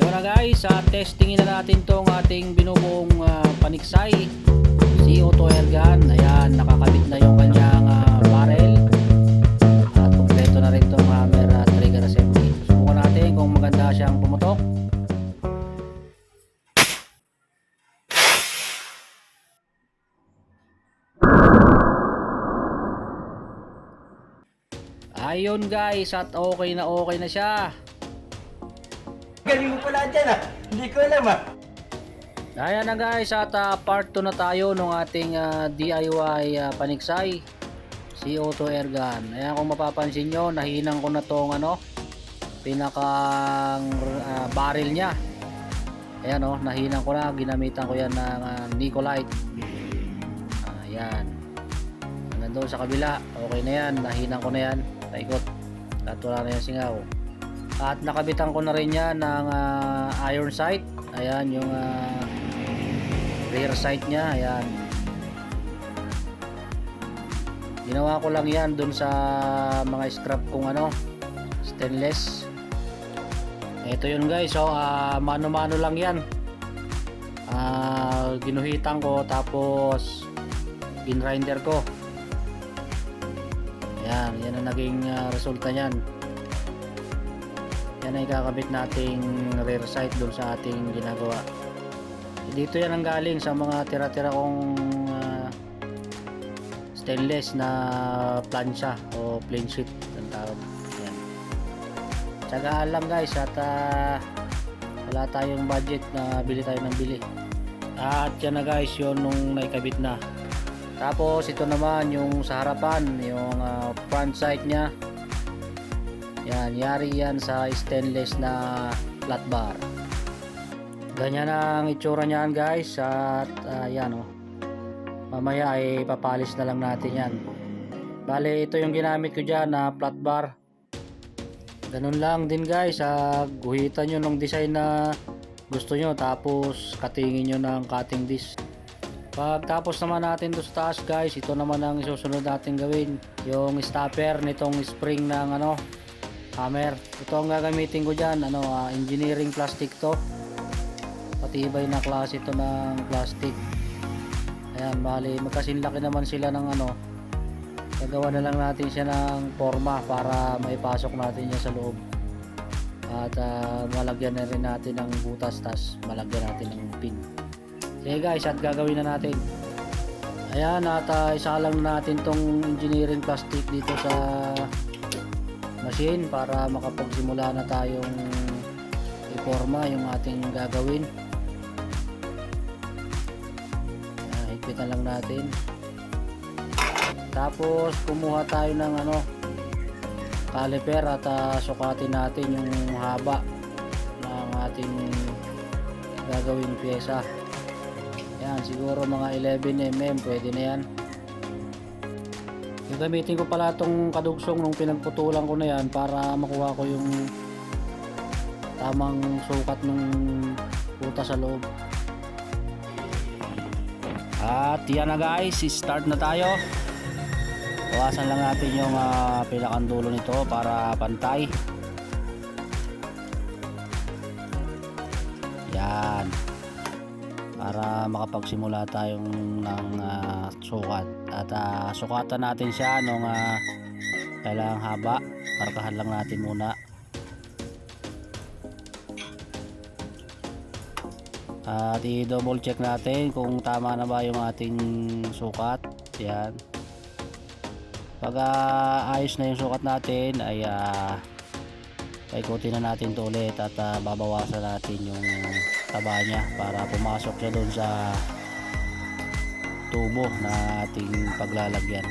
Yun na guys, uh, testingin na natin tong ating binubuong ah, paniksay. CO2 airgun. Ayan, nakakabit na yung kanyang ah, barrel. At kompleto na rin tong hammer at trigger assembly. Subukan natin kung maganda siyang pumutok. Ayun guys, at okay na okay na siya. Galing mo pala dyan ah. Hindi ko alam ah. Ayan na guys, at ah, part 2 na tayo ng ating ah, DIY ah, paniksay CO2 airgun. Ayan kung mapapansin nyo, nahinang ko na tong ano, pinakang ah, barrel niya. Ayan oh, nahinang ko na, ginamitan ko yan ng ah, Nicolite. Ayan. Nandun sa kabila, okay na yan, nahinang ko na yan, paikot. At wala na yung singaw. At nakabitan ko na rin yan ng ah, iron sight. Ayan yung ah, rear sight niya. Ayan. Ginawa ko lang yan dun sa mga scrap kong ano, stainless. Ito yun guys. So, ah, mano-mano lang yan. Ah, ginuhitan ko tapos ginrinder ko. Ayan, yan ang naging ah, resulta niyan yan ay kakabit nating rear sight doon sa ating ginagawa. Dito yan ang galing sa mga tira-tira kong ah, stainless na plancha o plain sheet ang tawag. Yan tsagaan lang guys at ah, wala tayong budget na bili tayo ng bili. At yan na guys yun nung naikabit na. Tapos ito naman yung sa harapan yung ah, front sight nya yan, yari yan sa stainless na flat bar. Ganyan ang itsura niyan guys at ah, yan oh. Mamaya ay papalis na lang natin yan. Bale, ito yung ginamit ko dyan na flat bar. Ganun lang din guys. ah, guhitan nyo ng design na gusto nyo tapos katingin nyo ng cutting disc. Pagtapos naman natin to sa taas guys, ito naman ang isusunod natin gawin. Yung stopper nitong spring ng ano, hammer. Ito ang gagamitin ko dyan, ano, ah, engineering plastic to. Patibay na klase ito ng plastic. Ayan, bali, magkasinlaki naman sila ng ano. Gagawa na lang natin siya ng forma para maipasok natin niya sa loob. At ah, malagyan na rin natin ng butas, tas malagyan natin ng pin. Sige guys, at gagawin na natin. Ayan, at uh, isa lang natin tong engineering plastic dito sa machine para makapagsimula na tayong iporma yung ating gagawin. Uh, higpitan lang natin. Tapos kumuha tayo ng ano caliper at ah, sukatin natin yung haba ng ating gagawing pyesa. Yan siguro mga 11mm pwede na yan Gagamitin ko pala itong kadugsong nung pinagputulan ko na yan para makuha ko yung tamang sukat ng puta sa loob. At yan na guys, start na tayo. Bawasan lang natin yung uh, pinakang dulo nito para pantay. Para makapagsimula tayong ng ah, sukat. At ah, sukatan natin siya nung uh, kailangang haba. Markahan lang natin muna. At i-double check natin kung tama na ba yung ating sukat. Yan. Pag ah, ayos na yung sukat natin ay uh, paikutin na natin to ulit at ah, babawasan natin yung taba niya para pumasok siya doon sa tubo na ating paglalagyan.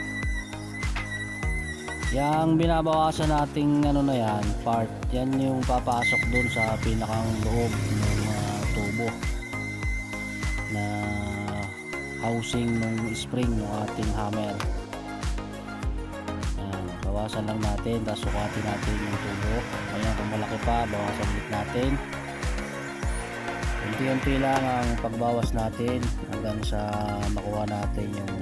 Yang binabawasan nating ano na yan, part, yan yung papasok doon sa pinakang loob ng ah, tubo na housing ng spring ng ating hammer. Yan, bawasan lang natin, tapos sukatin natin yung tubo. Ayan, kung malaki pa, bawasan ulit natin. Unti-unti lang ang pagbawas natin hanggang sa makuha natin yung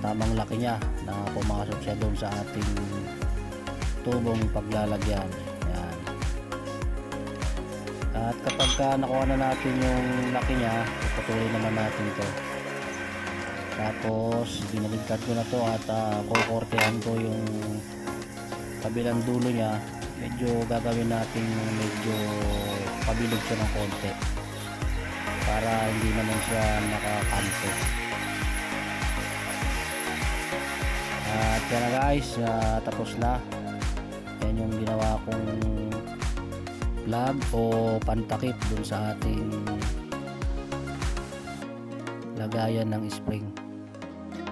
tamang laki niya na pumasok siya doon sa ating tubong paglalagyan. Yan. At kapag ka nakuha na natin yung laki niya, patuloy naman natin to. Tapos, binaligtad ko na to at uh, kukortehan ko yung kabilang dulo niya. Medyo gagawin natin medyo pabilog siya ng konti. Para hindi naman siya nakakampo. At yan na guys, ah, tapos na. Yan yung ginawa kong vlog o pantakip dun sa ating lagayan ng spring.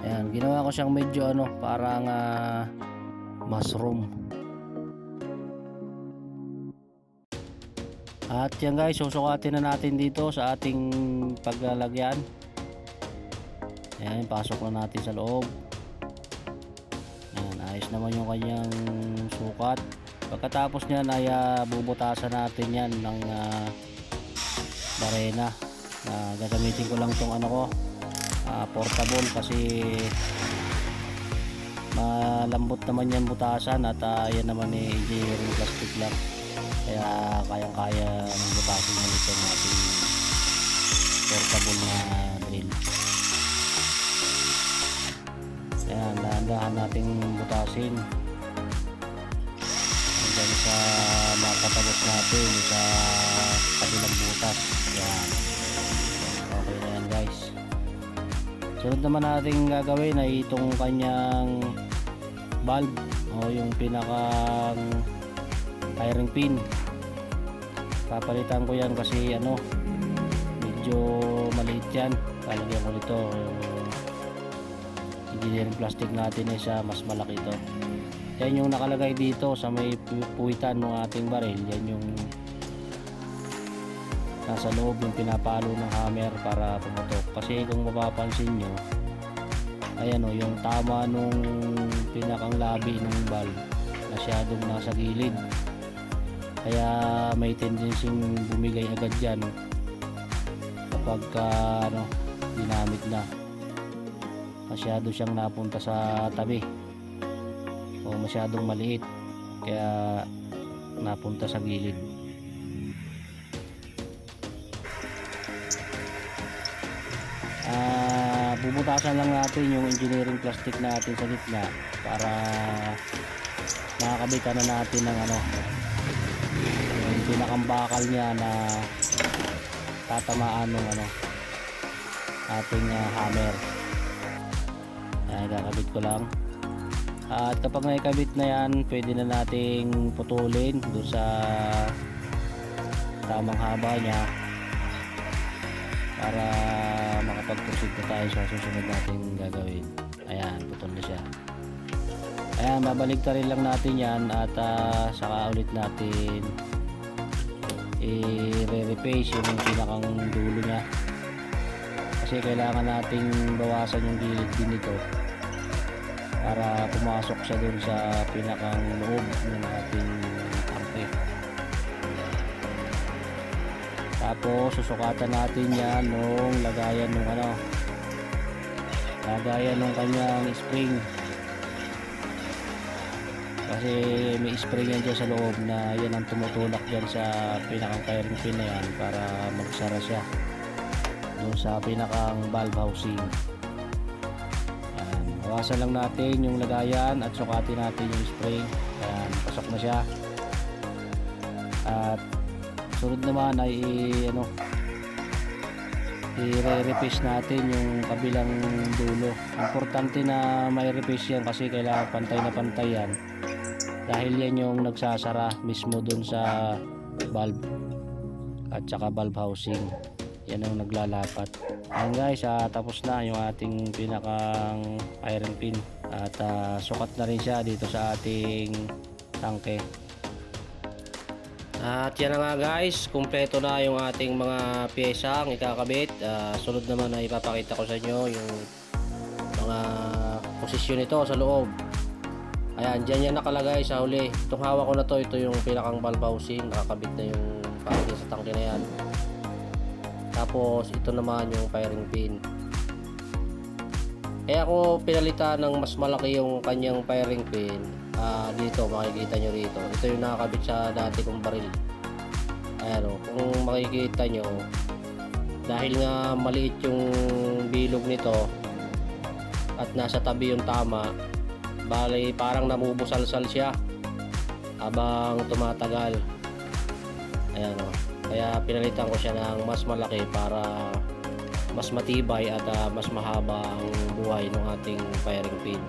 Ayan, ginawa ko siyang medyo ano, parang ah, mushroom. At yan guys, susukatin na natin dito sa ating paglalagyan. Ayan, pasok na natin sa loob. Ayan, ayos naman yung kanyang sukat. Pagkatapos niyan ay ah, bubutasan natin yan ng uh, barena. Ah, gagamitin ko lang tong ano ko, ah, portable kasi malambot naman yan butasan at ah, yan naman eh engineering plastic lang. Kaya kayang kaya ng ito ng ating portable na drill. Ayan, dahan-dahan nating butasin hanggang sa makatapos natin sa kabilang butas. Yan. Okay na yan guys. Sunod naman natin gagawin ay itong kanyang bulb o yung pinakang firing pin. Papalitan ko yan kasi ano medyo maliit yan. Lalagyan ko nito engineering plastic natin ay sa mas malaki ito. Yan yung nakalagay dito sa may pu- puwitan ng ating baril. Yan yung nasa loob yung pinapalo ng hammer para pumutok. Kasi kung mapapansin nyo, ayan o, yung tama nung pinakang labi ng valve masyadong nasa gilid. Kaya may tendency bumigay agad dyan kapag ka, ano, ginamit na. Masyado siyang napunta sa tabi. O masyadong maliit. Kaya napunta sa gilid. Ah bubutasan lang natin yung engineering plastic natin sa gitna para makakabitan na natin ng ano yung pinakang bakal niya na tatamaan ng ano ating ah, hammer Ayan, kakabit ko lang. At kapag naikabit na yan, pwede na nating putulin doon sa tamang haba niya para makapag-proceed na tayo sa susunod nating gagawin. Ayan, putol na siya. Ayan, babalik rin lang natin yan at ah, saka ulit natin i-repace yung pinakang dulo niya. Kasi kailangan nating bawasan yung gilid din nito para pumasok siya dun sa pinakang loob ng ating tangke tapos susukatan natin yan nung lagayan nung ano lagayan nung kanyang spring kasi may spring yan dyan sa loob na yan ang tumutulak dyan sa pinakang firing pin na yan para magsara siya doon sa pinakang valve housing. Ayan, bawasan lang natin yung lagayan at sukatin natin yung spring Ayan, pasok na siya. At sunod naman ay ano i-re-repace natin yung kabilang dulo. Importante na may repace yan kasi kailangan pantay na pantay yan dahil yan yung nagsasara mismo dun sa valve at saka valve housing. Yan ang naglalapat. Ayan guys ah, tapos na yung ating pinakang iron pin. At ah, sukat na rin siya dito sa ating tangke at yan na nga guys kumpleto na yung ating mga pyesa ang ikakabit. Ah, sunod naman na ipapakita ko sa inyo yung mga posisyon nito sa loob ayan dyan yan nakalagay sa huli itong hawak ko na to ito yung pinakang valve housing nakakabit na yung parang sa tangke na yan tapos ito naman yung firing pin. Kaya ako pinalitan ng mas malaki yung kanyang firing pin. Ah, dito makikita nyo rito. Ito yung nakakabit sa dati kong baril. Ayan o, kung makikita nyo, dahil nga maliit yung bilog nito at nasa tabi yung tama, bali parang namubusalsal siya habang tumatagal. Ayan o. Kaya pinalitan ko siya ng mas malaki para mas matibay at ah, mas mahaba ang buhay ng ating firing pin.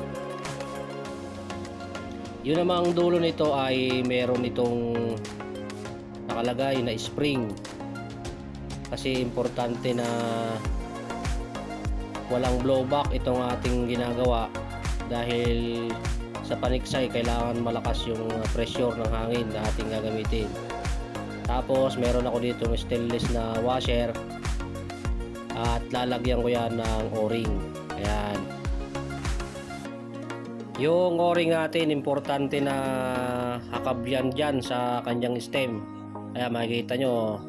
Yun namang dulo nito ay meron itong nakalagay na spring. Kasi importante na walang blowback itong ating ginagawa dahil sa paniksay kailangan malakas yung pressure ng hangin na ating gagamitin. Tapos meron ako dito stainless na washer at lalagyan ko yan ng o-ring. Ayan. Yung o-ring natin, importante na hakab yan dyan sa kanyang stem. Kaya makikita nyo,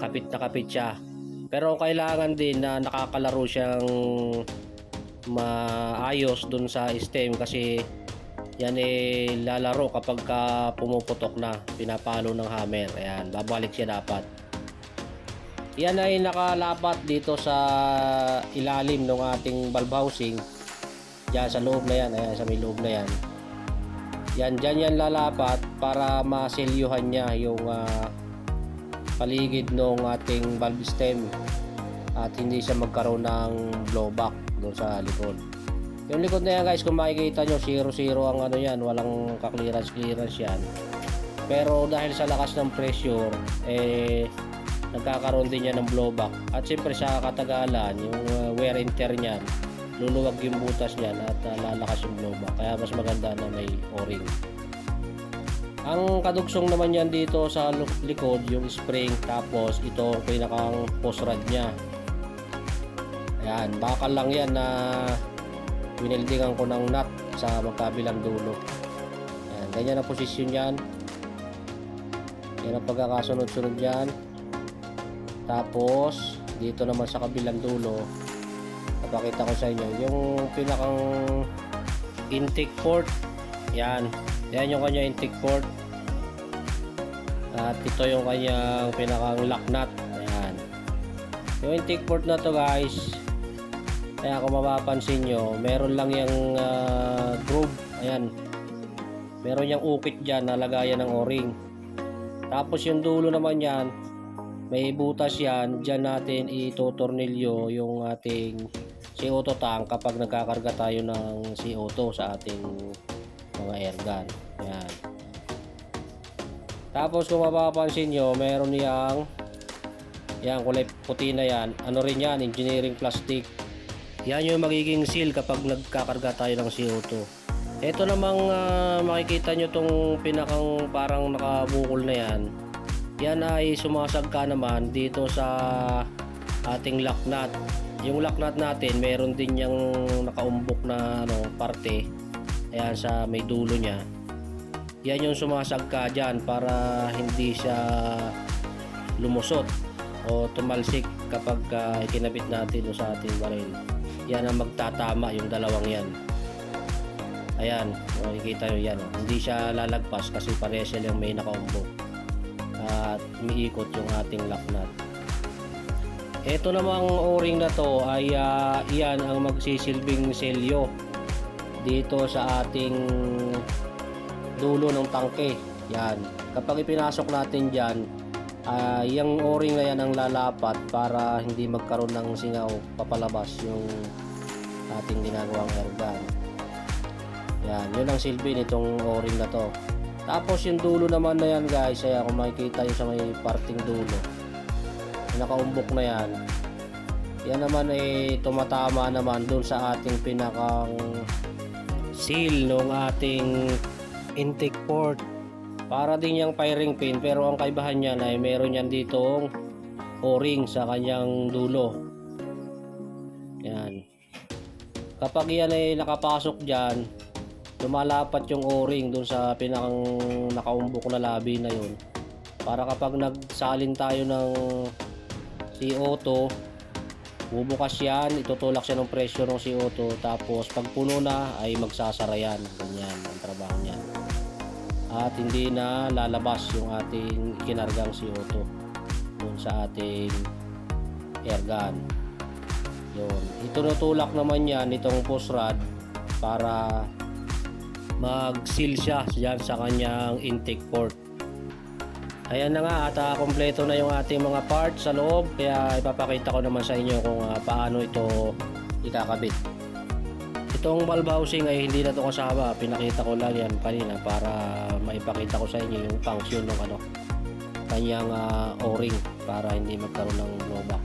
kapit na kapit siya. Pero kailangan din na nakakalaro siyang maayos dun sa stem kasi yan eh lalaro kapag ka pumuputok na pinapalo ng hammer. Ayan babalik siya dapat. Yan ay nakalapat dito sa ilalim ng ating valve housing Diyan sa loob na yan, ayan sa may loob na yan. Yan, dyan yan lalapat para maselyuhan niya yung ah, paligid ng ating valve stem at hindi siya magkaroon ng blowback doon sa likod. Yung likod na yan guys, kung makikita nyo, 0-0 ang ano yan, walang ka-clearance-clearance yan. Pero dahil sa lakas ng pressure, eh, nagkakaroon din yan ng blowback. At siyempre sa katagalan, yung uh, wear and tear niyan, luluwag yung butas niyan at uh, lalakas yung blowback. Kaya mas maganda na may o-ring. Ang kadugsong naman yan dito sa likod, yung spring, tapos ito ang pinakang post rod niya. Ayan, bakal lang yan na winildingan ko ng nut sa magkabilang dulo. Ayan, ganyan ang posisyon yan. Yan ang pagkakasunod-sunod yan. Tapos, dito naman sa kabilang dulo, papakita ko sa inyo, yung pinakang intake port. Yan. Yan yung kanya intake port. At ito yung kanyang pinakang lock nut. Ayan. Yung intake port na to guys, kaya kung mapapansin nyo, meron lang yung ah, groove. Ayan. Meron yung ukit dyan na lagayan ng o-ring. Tapos yung dulo naman yan, may butas yan. Dyan natin itutornilyo yung ating CO2 tank kapag nagkakarga tayo ng CO2 sa ating mga airgun. Ayan. Tapos kung mapapansin nyo, meron yang yan, kulay puti na yan. Ano rin yan, engineering plastic. Yan yung magiging seal kapag nagkakarga tayo ng CO2. Ito namang ah, makikita nyo tong pinakang parang nakabukol na yan. Yan ay sumasagka naman dito sa ating lock nut. Yung lock nut natin, meron din yung nakaumbok na ano, parte. Ayan sa may dulo niya. Yan yung sumasagka dyan para hindi siya lumusot o tumalsik kapag ah, ikinabit natin sa ating baril. Yan ang magtatama yung dalawang yan. Ayan, makikita nyo yan. Hindi siya lalagpas kasi parehas silang may nakaumbok. At umiikot yung ating lock nut. Ito namang o-ring na to ay ah, iyan ang magsisilbing selyo dito sa ating dulo ng tangke. Yan. Kapag ipinasok natin dyan, ah, yung o-ring na yan ang lalapat para hindi magkaroon ng singaw papalabas yung ating ginagawang airgun. Yan, yun ang silbi nitong o-ring na to. Tapos yung dulo naman na yan guys, ay kung makikita nyo sa may parting dulo, nakaumbok na yan, yan naman ay tumatama naman dun sa ating pinakang seal ng ating intake port. Para din yung firing pin pero ang kaibahan niyan ay meron yan ditong o-ring sa kanyang dulo. Yan. Kapag yan ay nakapasok dyan, lumalapat yung o-ring dun sa pinakang nakaumbok na labi na yun. Para kapag nagsalin tayo ng CO2, bubukas yan, itutulak siya ng pressure ng CO2, tapos pag puno na ay magsasara yan. Ganyan ang trabaho niyan. At hindi na lalabas yung ating kinargang CO2. dun sa ating air gun. Yun. Itunutulak naman yan itong push rod para mag-seal siya dyan sa kanyang intake port. Ayan na nga at ah, kompleto na yung ating mga parts sa loob kaya ipapakita ko naman sa inyo kung ah, paano ito ikakabit. Itong valve housing ay hindi na to kasama. Pinakita ko lang yan kanina para maipakita ko sa inyo yung function ng ano kanyang ah, o-ring para hindi magkaroon ng blowback.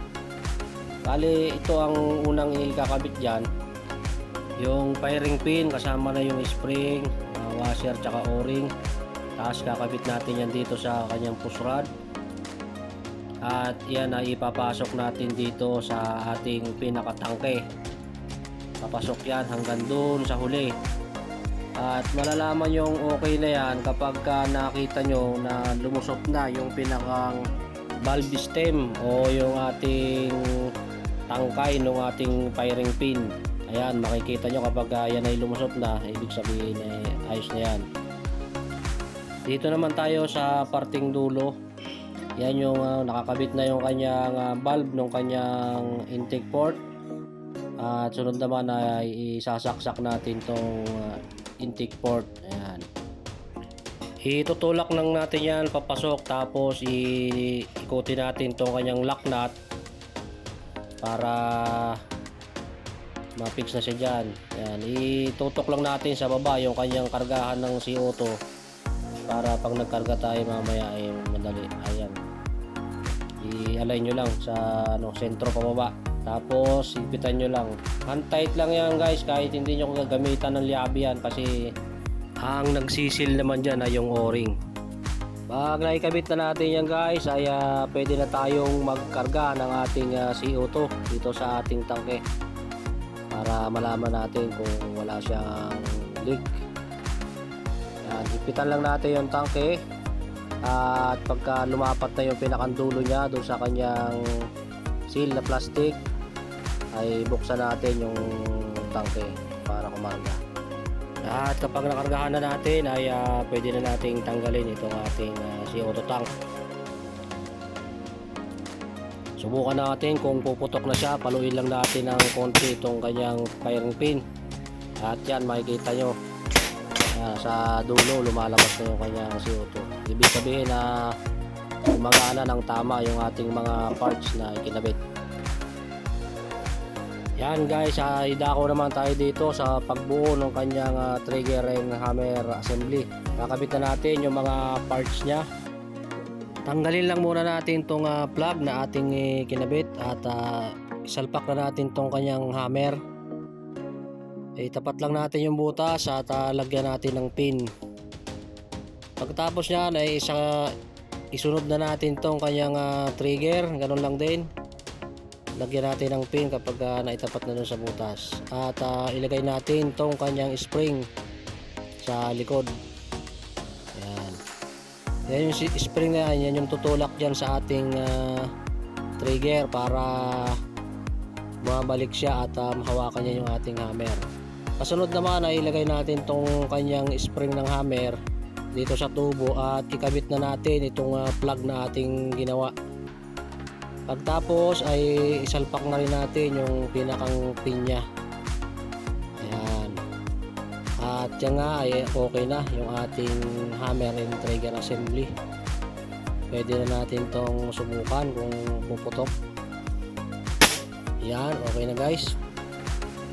Bali, ito ang unang ikakabit dyan. Yung firing pin kasama na yung spring, ah, washer tsaka o-ring. Tapos kakabit natin yan dito sa kanyang push rod. At yan ay ipapasok natin dito sa ating pinakatangke. Papasok yan hanggang doon sa huli. At malalaman yung okay na yan kapag ka nakita nyo na lumusot na yung pinakang valve stem o yung ating tangkay ng ating firing pin. Ayan, makikita nyo kapag yan ay lumusot na, ibig sabihin ay ayos na yan. Dito naman tayo sa parting dulo. Yan yung ah, nakakabit na yung kanyang ah, valve ng kanyang intake port. At sunod naman ay isasaksak natin tong ah, intake port. Ayan. Itutulak lang natin yan papasok tapos ikutin natin tong kanyang lock nut para ma-fix na siya dyan. Ayan. Itutok lang natin sa baba yung kanyang kargahan ng CO2 para pag nagkarga tayo mamaya ay madali. Ayan. I-align nyo lang sa ano, sentro pababa. Tapos, ipitan nyo lang. Hand tight lang yan guys kahit hindi nyo gagamitan ng liabi yan kasi ang nagsisil naman dyan ay yung o-ring. Pag naikabit na natin yan guys ay ah, pwede na tayong magkarga ng ating ah, CO2 dito sa ating tangke para malaman natin kung wala siyang leak. Yan, ipitan lang natin yung tangke at pagka lumapat na yung pinakandulo niya doon sa kanyang seal na plastic ay buksan natin yung tangke para kumarga. At kapag nakargahan na natin ay ah, pwede na nating tanggalin itong ating ah, CO2 tank. Subukan natin kung puputok na siya, paluin lang natin ng konti itong kanyang firing pin. At yan makikita nyo Ayan, sa dulo lumalabas na yung kanyang CO2. Ibig sabihin na gumagana ng tama yung ating mga parts na ikinabit. Yan guys, ay dako naman tayo dito sa pagbuo ng kanyang ah, trigger and hammer assembly. Kakabit na natin yung mga parts niya. Tanggalin lang muna natin tong ah, plug na ating eh, kinabit at ah, isalpak na natin tong kanyang hammer. Eh, tapat lang natin yung butas at ah, lagyan natin ng pin. Pagkatapos niyan ay isa isunod na natin tong kanyang ah, trigger, ganun lang din lagyan natin ng pin kapag ah, naitapat na dun sa butas. At ah, ilagay natin tong kanyang spring sa likod. Yan yan yung spring na yan. Yan yung tutulak dyan sa ating ah, trigger para bumabalik siya at ah, mahawakan niya yung ating hammer. Kasunod naman ay ilagay natin tong kanyang spring ng hammer dito sa tubo at ikabit na natin itong ah, plug na ating ginawa Pagtapos ay isalpak na rin natin yung pinakang pinya. Ayan. At yan nga ay okay na yung ating hammer and trigger assembly. Pwede na natin tong subukan kung puputok. Yan, okay na guys.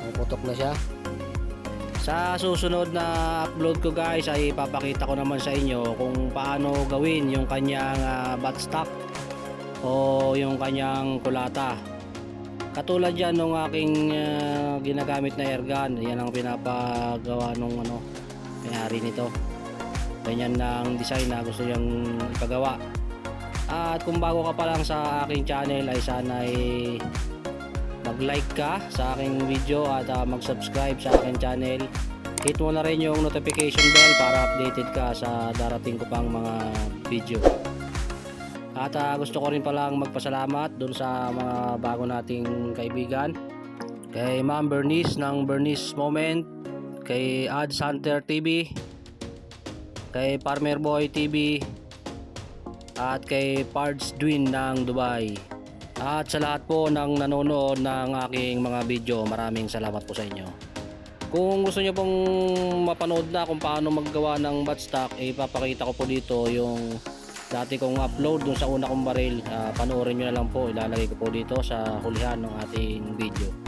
Puputok na siya. Sa susunod na upload ko guys ay ipapakita ko naman sa inyo kung paano gawin yung kanyang uh, buttstock o yung kanyang kulata. Katulad yan nung aking ah, ginagamit na airgun, yan ang pinapagawa nung ano, may-ari nito. Ganyan ng design na gusto niyang ipagawa. At kung bago ka pa lang sa aking channel ay sana ay mag-like ka sa aking video at ah, mag-subscribe sa aking channel. Hit mo na rin yung notification bell para updated ka sa darating ko pang mga video. At ah, gusto ko rin palang magpasalamat dun sa mga bago nating kaibigan. Kay Ma'am Bernice ng Bernice Moment, kay Ads Hunter TV, kay Farmer Boy TV, at kay Pards Dwin ng Dubai. At sa lahat po ng nanonood ng aking mga video, maraming salamat po sa inyo. Kung gusto niyo pong mapanood na kung paano maggawa ng batstock, eh, ipapakita ko po dito yung dati kong upload dun sa una kong baril. Ah, panoorin nyo na lang po, ilalagay ko po dito sa hulihan ng ating video.